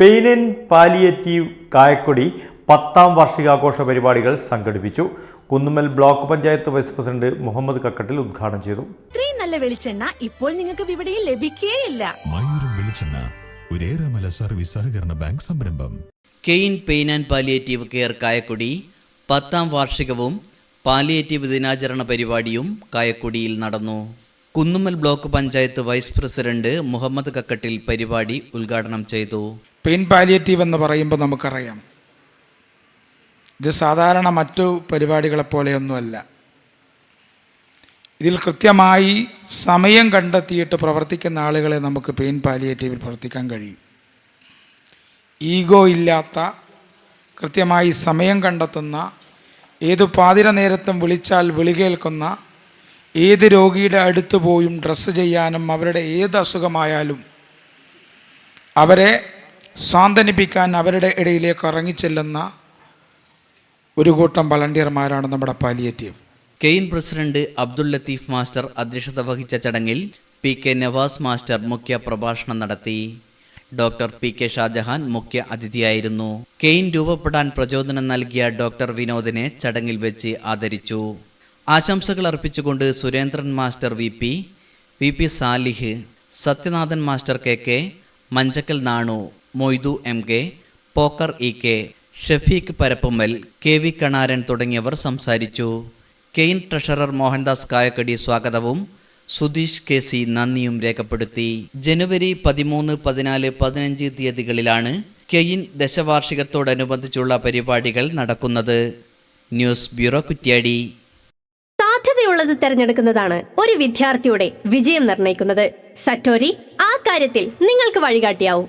Pain and palliative Kayakkodi പത്താം വാർഷികാഘോഷ പരിപാടികൾ സംഘടിപ്പിച്ചു. Kunnummal block panchayat vice president Muhammad Kakkattil ഉദ്ഘാടനം ചെയ്തു. ഇത്രയും നല്ല വെളിച്ചെണ്ണ ഇപ്പോൾ നിങ്ങൾക്ക് വിപണിയിൽ ലഭിക്കുകയില്ല മയൂരം വെളിച്ചെണ്ണ ഒരേറെമല സർവീസ് സഹകരണ ബാങ്ക് സംരംഭം. Cane pain and palliative care Kayakkodi പത്താം വാർഷികവും പാലിയേറ്റീവ് ദിനാചരണ പരിപാടിയും കായക്കൊടിയിൽ നടന്നു. Kunnummal block panchayat vice president Muhammad Kakkattil പരിപാടി ഉദ്ഘാടനം ചെയ്തു. പെയിൻ പാലിയേറ്റീവ് എന്ന് പറയുമ്പോൾ നമുക്കറിയാം. ഇത് സാധാരണ മറ്റു പരിപാടികളെപ്പോലെയൊന്നുമല്ല ഇതിൽ കൃത്യമായി സമയം കണ്ടെത്തിയിട്ട് പ്രവർത്തിക്കുന്ന ആളുകളെ നമുക്ക് പെയിൻ പാലിയേറ്റീവിൽ പ്രവർത്തിക്കാൻ കഴിയും. ഈഗോ ഇല്ലാത്ത കൃത്യമായി സമയം കണ്ടെത്തുന്ന ഏത് പാതിര നേരത്തും വിളിച്ചാൽ വിളി കേൾക്കുന്ന ഏത് രോഗിയുടെ അടുത്ത് പോയും ഡ്രസ്സ് ചെയ്യാനും അവരുടെ ഏത് അസുഖമായാലും അവരെ സ്വാന്തനിപ്പിക്കാൻ അവരുടെ ഇടയിലേക്ക് ഇറങ്ങിച്ചെല്ലുന്ന ഒരു കൂട്ടം വളണ്ടിയർമാരാണ് നമ്മുടെ palliative. Cane president Abdul Latheef master അധ്യക്ഷത വഹിച്ച ചടങ്ങിൽ പി കെ നവാസ് മാസ്റ്റർ മുഖ്യ പ്രഭാഷണം നടത്തി. ഡോക്ടർ പി കെ ഷാജഹാൻ മുഖ്യ അതിഥിയായിരുന്നു. കെയിൻ രൂപപ്പെടാൻ പ്രചോദനം നൽകിയ ഡോക്ടർ വിനോദിനെ ചടങ്ങിൽ വെച്ച് ആദരിച്ചു. ആശംസകൾ അർപ്പിച്ചുകൊണ്ട് Surendran master V P V P Salih Sathyanathan master K K Manjakkal Nanu Moidu M K Pokker E K Shafeeq Parappummal K V Kanaran തുടങ്ങിയവർ സംസാരിച്ചു. കെയിൻ ട്രഷറർ മോഹൻദാസ് കായക്കടി സ്വാഗതവും. സുധീഷ് കെ സി നന്ദിയും രേഖപ്പെടുത്തി. ജനുവരി പതിമൂന്ന് പതിനാല് പതിനഞ്ച് തീയതികളിലാണ് കെയിൻ ദശവാർഷികത്തോടനുബന്ധിച്ചുള്ള പരിപാടികൾ നടക്കുന്നത്. News bureau Kuttiadi. സാധ്യതയുള്ളത് തിരഞ്ഞെടുക്കുന്നതാണ് ഒരു വിദ്യാർത്ഥിയുടെ വിജയം നിർണയിക്കുന്നത്. സറ്റോരി ആ കാര്യത്തിൽ നിങ്ങൾക്ക് വഴികാട്ടിയാവും.